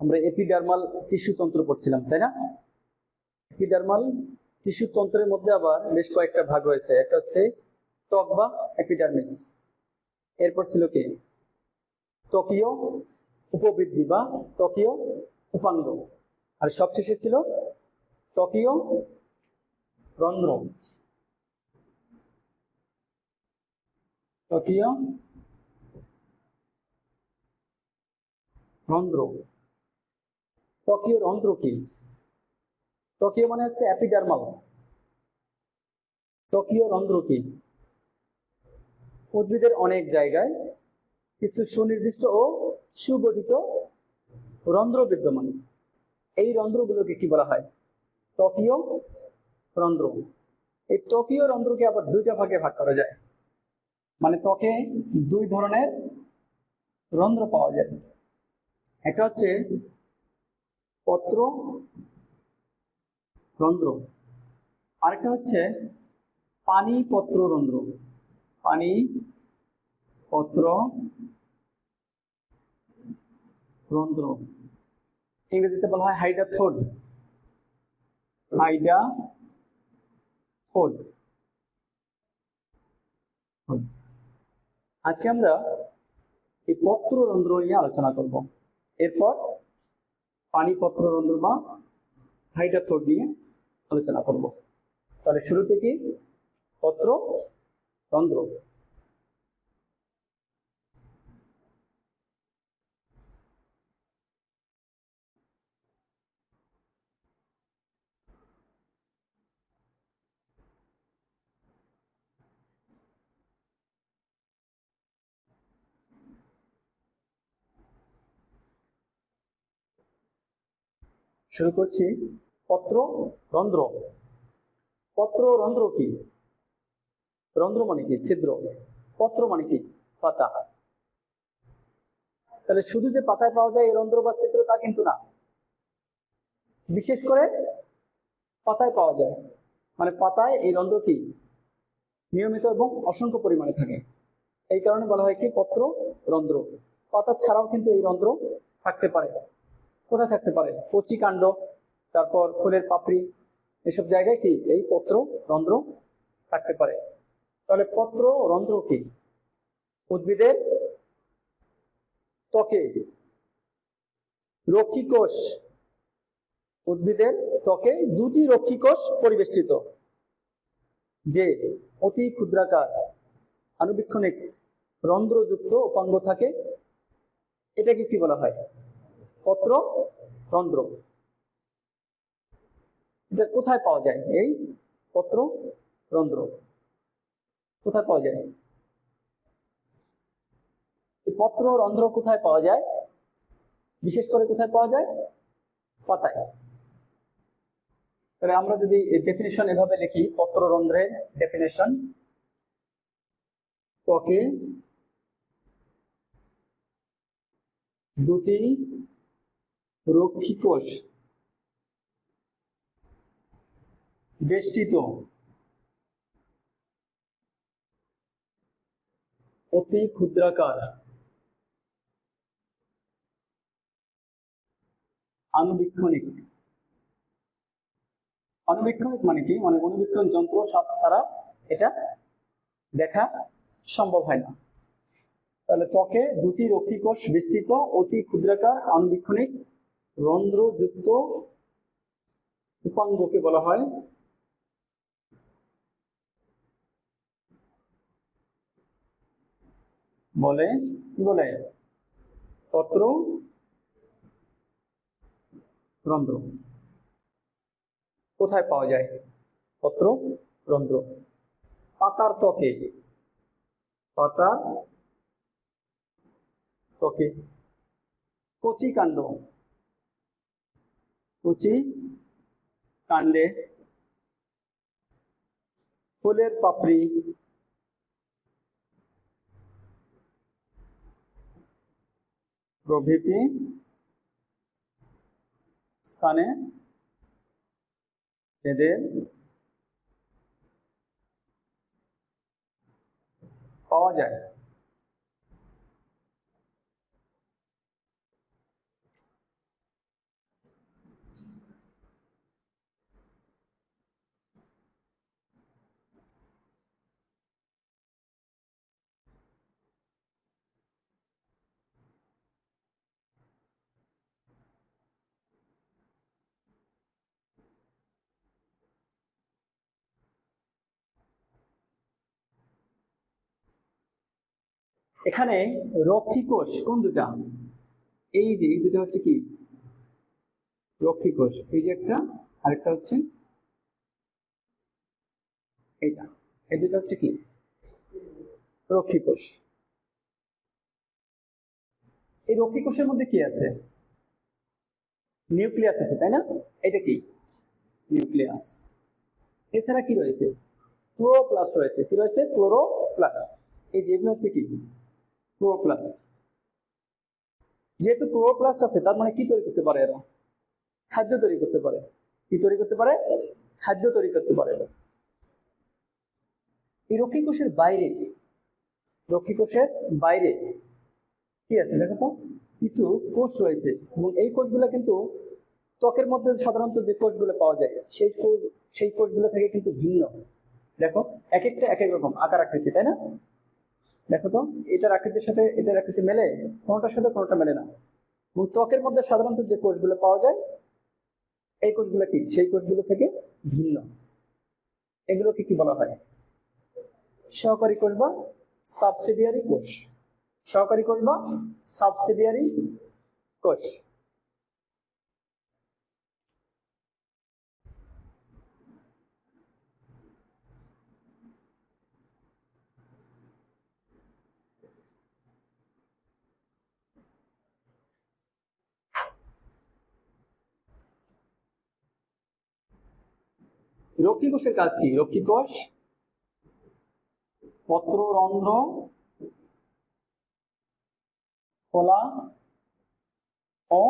আমরা epidermal tissue তন্ত্র পড়ছিলাম, তাই না? এপিডার্মাল টিস্যু তন্ত্রের মধ্যে আবার বেশ কয়েকটা ভাগ রয়েছে। একটা হচ্ছে ত্বক বা এপিডার্মিস এরপর ছিল কি? ত্বকীয় উপবৃদ্ধি বা ত্বকীয় উপাঙ্গ। আর সবশেষে ছিল ত্বকীয় রন্ধ্র। ত্বকীয় রন্ধ্র। ত্বকীয় রন্ধ্র কি? ত্বকীয় মানে হচ্ছে অ্যাপিডার্মাল ত্বকীয় রন্ধ্র কি? উদ্ভিদের অনেক জায়গায় কিছু সুনির্দিষ্ট ও সুগঠিত রন্ধ্র বিদ্যমান। এই রন্ধ্রগুলোকে কি বলা হয়? ত্বকীয় রন্ধ্র। এই ত্বকীয় রন্ধ্রকে আবার দুইটা ভাগে ভাগ করা যায়। মানে ত্বকে দুই ধরনের রন্ধ্র পাওয়া যায়। একটা হচ্ছে পত্র? রন্ধ্র। আরেকটা হচ্ছে পানি পত্র রন্ধ্র। পানি পত্র রন্ধ্র। ইংরেজিতে বলা হয় হাইডা থোড হাইডা থোড আজকে আমরা এই পত্র রন্ধ্র নিয়ে আলোচনা করব। এরপর পানি পত্র রন্ধ্র বা হাইডা থোড নিয়ে আলোচনা করব। তাহলে শুরু থেকে পত্র রন্ধ্র। শুরু করছি। পত্র রন্ধ্র। পত্র রন্ধ্র কি? রন্ধ্র মানে কি? ছিদ্র। পত্র মানে কি? পাতা। তাহলে শুধু যে পাতায় পাওয়া যায় এই রন্ধ্র বা ছিদ্র তা কিন্তু না। বিশেষ করে পাতায় পাওয়া যায়। মানে পাতায় এই রন্ধ্র কি? নিয়মিত এবং অসংখ্য পরিমাণে থাকে। এই কারণে বলা হয় কি? পত্র রন্ধ্র। পাতা ছাড়াও কিন্তু এই রন্ধ্র থাকতে পারে। কোথায় থাকতে পারে? কচি কাণ্ড তারপর ফুলের পাপড়ি, এসব জায়গায় কি এই পত্র, রন্ধ্র থাকতে পারে? তাহলে পত্র, রন্ধ্র কি? উদ্ভিদের ত্বকে। রক্ষী কোষ। উদ্ভিদের ত্বকে দুটি রক্ষী কোষ পরিবেষ্টিত। যে অতি ক্ষুদ্রাকার আনুবীক্ষণিক রন্ধ্রযুক্ত উপাঙ্গ থাকে, এটাকে কি বলা হয়? পত্র রন্ধ্র এটা কোথায় পাওয়া যায়? এই পত্র রন্ধ্র কোথায় পাওয়া যায়? পত্র রন্ধ্র কোথায় পাওয়া যায়? বিশেষ করে কোথায় পাওয়া যায়? পাতায়। তাহলে আমরা যদি ডেফিনেশন এভাবে লিখি, পত্র রন্ধ্রের ডেফিনেশন ত্বকে দুটি রক্ষী কোষ বেষ্টিত। অতি ক্ষুদ্রাকার। আনুবীক্ষণিক আনুবীক্ষণিক মানে কি? মানে অনুবীক্ষণ যন্ত্র সাপ ছাড়া এটা দেখা সম্ভব হয় না। তাহলে ত্বকে দুটি রক্ষী কোষ বেষ্টিত, অতি ক্ষুদ্রাকার আনুবীক্ষণিক রন্ধ্রযুক্ত উপাঙ্গকে বলা হয়। বলে, কি বলে? পত্র, রন্ধ্র। কোথায় পাওয়া যায়? পত্র, রন্ধ্র। পাতার ত্বকে। পাতার ত্বকে। কচি কাণ্ড কচি কাণ্ডে ফুলের পাপড়ি প্রভৃতি স্থানে এদের পাওয়া যায়। এখানে রক্ষী কোষ কোন দুটা? এই যে, এই দুটো হচ্ছে কি? রক্ষী কোষ। এই যে একটা, আরেকটা হচ্ছে এইটা এই দুটা হচ্ছে কি? রক্ষী কোষ। এই রক্ষী কোষের মধ্যে কি আছে? নিউক্লিয়াস আছে, তাই না? এটা কি? নিউক্লিয়াস। এছাড়া কি রয়েছে? ক্লোরোপ্লাস্ট রয়েছে। কি রয়েছে? ক্লোরোপ্লাস্ট। এই যে, এগুলো হচ্ছে কি? ক্লোরোপ্লাস্ট। যেহেতু ক্লোরোপ্লাস্ট আছে, তার মানে কি তৈরি করতে পারে এরা? খাদ্য তৈরি করতে পারে। কি তৈরি করতে পারে? খাদ্য তৈরি করতে পারে। এরা এই রক্ষী কোষের বাইরে, রক্ষী কোষের বাইরে কি আছে দেখো তো? কিছু কোষ রয়েছে এবং এই কোষগুলো কিন্তু ত্বকের মধ্যে সাধারণত যে কোষগুলো পাওয়া যায়, সেই কোষ সেই কোষগুলো থেকে কিন্তু ভিন্ন। দেখো, এক একটা এক এক রকম, আকার আকৃতি, তাই না? দেখো তো এটার আকৃতির সাথে এটার আকৃতি মেলে, কোনোটার সাথে কোনোটা মেলে না। এবং ত্বকের মধ্যে সাধারণত যে কোষগুলো পাওয়া যায়, এই কোষগুলো কি? সেই কোষগুলো থেকে ভিন্ন। এগুলোকে কি বলা হয়? সহকারী কোষ বা সাবসিডিয়ারি কোষ। সহকারী কোষ বা সাবসিডিয়ারি কোষ। রক্ষী কোষের কাজ কি? রক্ষী কোষ, পত্ররন্ধ্র, খোলা ও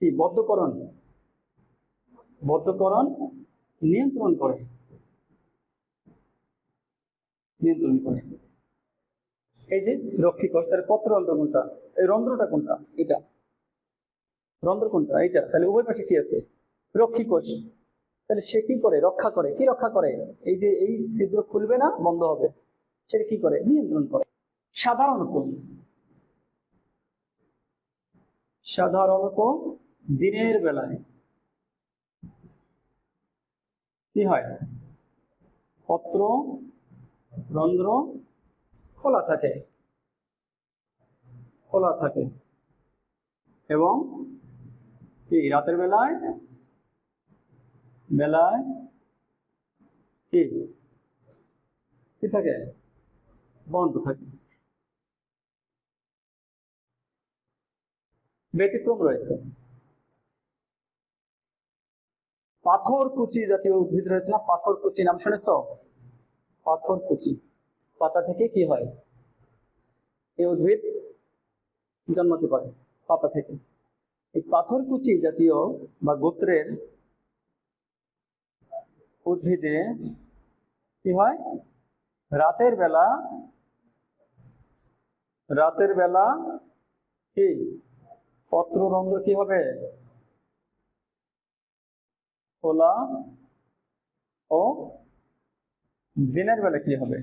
কি? বদ্ধকরণ। বদ্ধকরণ নিয়ন্ত্রণ করে। নিয়ন্ত্রণ করে। এই যে রক্ষী কোষ তার পত্ররন্ধ্র কোনটা? এই রন্ধ্রটা কোনটা? এটা। রন্ধ্র কোনটা? এইটা। তাহলে উভয় পাশে কি আছে? রক্ষী কোষ। তাহলে সে কি করে? রক্ষা করে। কি রক্ষা করে? এই যে এই ছিদ্র খুলবে না, বন্ধ হবে। সেটা কি করে? নিয়ন্ত্রণ করে। সাধারণত সাধারণত দিনের বেলায়। কি হয়? পত্র, রন্ধ্র খোলা থাকে। খোলা থাকে। এবং কি? রাতের বেলায় বেলায় কি? কি থাকে? বন্ধ থাকে। ব্যতিক্রম রয়েছে। পাথর কুচি জাতীয় উদ্ভিদ রয়েছে না? পাথর কুচি নাম শুনেছ? পাথর কুচি। পাতা থেকে কি হয়? এই উদ্ভিদ জন্মাতে পারে পাতা থেকে। এই পাথর কুচি জাতীয় বা গোত্রের উদ্ভিদে কি হয়? রাতের বেলা রাতের বেলা কি? পত্ররন্ধ্র কি হবে? খোলা ও দিনের বেলা কি হবে?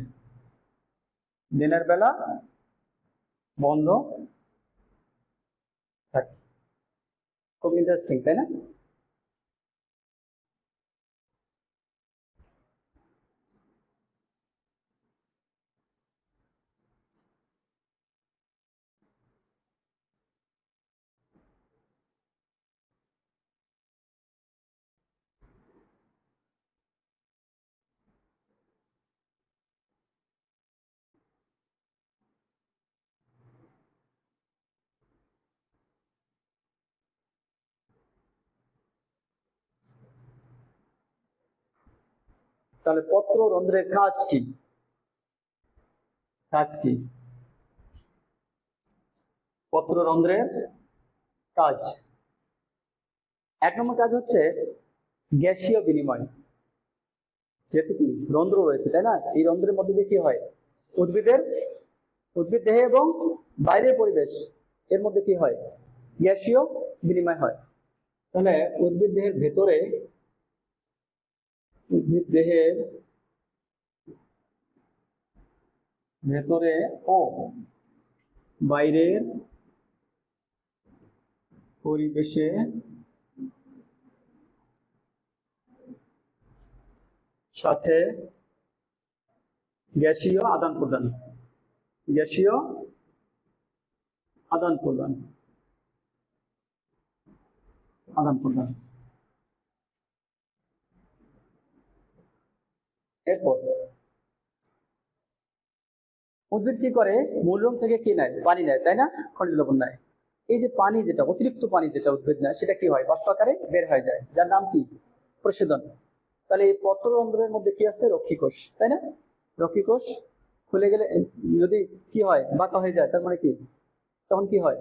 দিনের বেলা বন্ধ থাকে। খুব ইন্টারেস্টিং তাই না? তাহলে পত্র রন্ধ্রের কাজ কি? কাজ কি? পত্র রন্ধ্রের কাজ। এক নম্বর কাজ হচ্ছে গ্যাসীয় বিনিময়। যেহেতু কি? রন্ধ্র রয়েছে, তাই না? এই রন্ধ্রের মধ্যে দিয়ে কি হয়? উদ্ভিদের, উদ্ভিদ দেহে এবং বাইরের পরিবেশ, এর মধ্যে কি হয়? গ্যাসীয় বিনিময় হয়। তাহলে উদ্ভিদ দেহের ভেতরে উদ্ভিদ দেহের ভেতরে ও বাইরের পরিবেশে সাথে গ্যাসীয় আদান প্রদান, গ্যাসীয় আদান প্রদান আদান প্রদান। এরপর উদ্ভিদ কি করে? মূলরম থেকে কি নেয়? পানি নেয়, তাই না? খনিজ লবণ নেয়। এই যে পানি যেটা, অতিরিক্ত পানি যেটা উদ্ভিদ নেয় সেটা কি হয়? বাষ্প আকারে বের হয়ে যায়, যার নাম কি? প্রশোধন। তাহলে এই পত্ররন্ধ্রের মধ্যে কি আছে? রক্ষীকোষ, তাই না? রক্ষীকোষ খুলে গেলে, যদি কি হয়? বাঁকা হয়ে যায়, তার মানে কি? তখন কি হয়?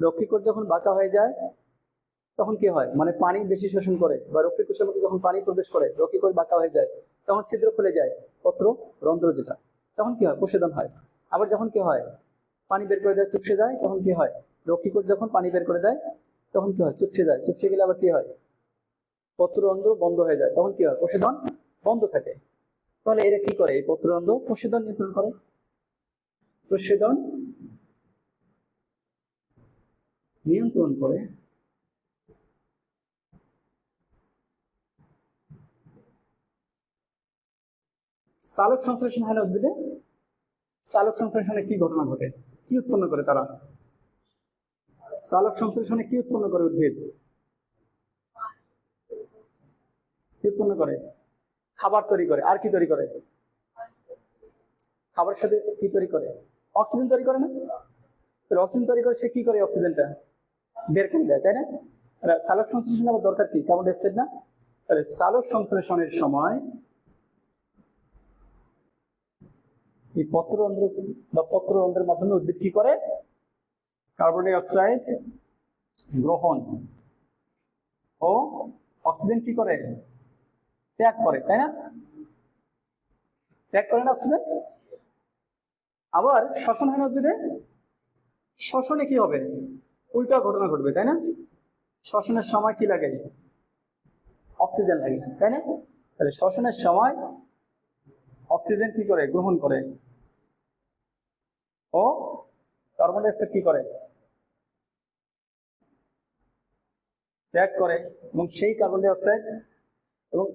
রক্ষীকোষ যখন বাঁকা হয়ে যায় তখন কি হয়? মানে পানি বেশি শোষণ করে বা রক্ষীকোষের মধ্যে যখন পানি প্রবেশ করে রক্ষীকোষ বাঁকা হয়ে যায়, তখন ছিদ্র খুলে যায় পত্র রন্ধ্র যেটা। তখন কি হয়? প্রশোধন হয়। আবার যখন কি হয়? পানি বের করে দেয়, চুপসে যায়, তখন কি হয়? রক্ষীকোষ যখন পানি বের করে দেয়, তখন কি হয়? চুপসে যায়। চুপসে গেলে আবার কি হয়? পত্ররন্ধ্র বন্ধ হয়ে যায়। তখন কি হয়? প্রশোধন বন্ধ থাকে। তাহলে এরা কি করে? এই পত্ররন্ধ্র প্রশোধন নিয়ন্ত্রণ করে। প্রশোধন নিয়ন্ত্রণ করে সালোক সংশ্লেষণ না উদ্ভিদে? সালোক সংশ্লেষণে কি ঘটনা ঘটে? কি উৎপন্ন করে তারা? সালোক সংশ্লেষণে কি উৎপন্ন করে উদ্ভিদ? উৎপন্ন করে? খাবার তৈরি করে। আর কি তৈরি করে? খাবারের সাথে কি তৈরি করে? অক্সিজেন তৈরি করে না? তাহলে অক্সিজেন তৈরি করে সে কি করে অক্সিজেনটা? বের করে দেয়, তাই না? সালোক সংশ্লেষণ আবার দরকার কি? কার্বন ডাইঅক্সাইড না? তাহলে সালোক সংশ্লেষণের সময় এই পত্ররন্ধ্র বা পত্ররন্ধ্রের মাধ্যমে উদ্ভিদ কি করে? কার্বন ডাই অক্সাইড গ্রহণ ও অক্সিজেন কি করে? ত্যাগ করে, তাই না? ত্যাগ করে না অক্সিজেন আবার শ্বসন হয় না উদ্ভিদে? শ্বসনে কি হবে? উল্টা ঘটনা ঘটবে, তাই না? শ্বসনের সময় কি লাগে? অক্সিজেন লাগে, তাই না? তাহলে শ্বসনের সময় অক্সিজেন কি করে? গ্রহণ করে। ও কার্বন ডাইঅক্সাইড কি করে? ত্যাগ করে এবং সেই কার্বন ডাইঅক্সাইড এবং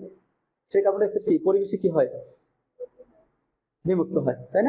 সেই কার্বন ডাইঅক্সাইড কি? পরিবেশে কি হয়? বিমুক্ত হয়, তাই না?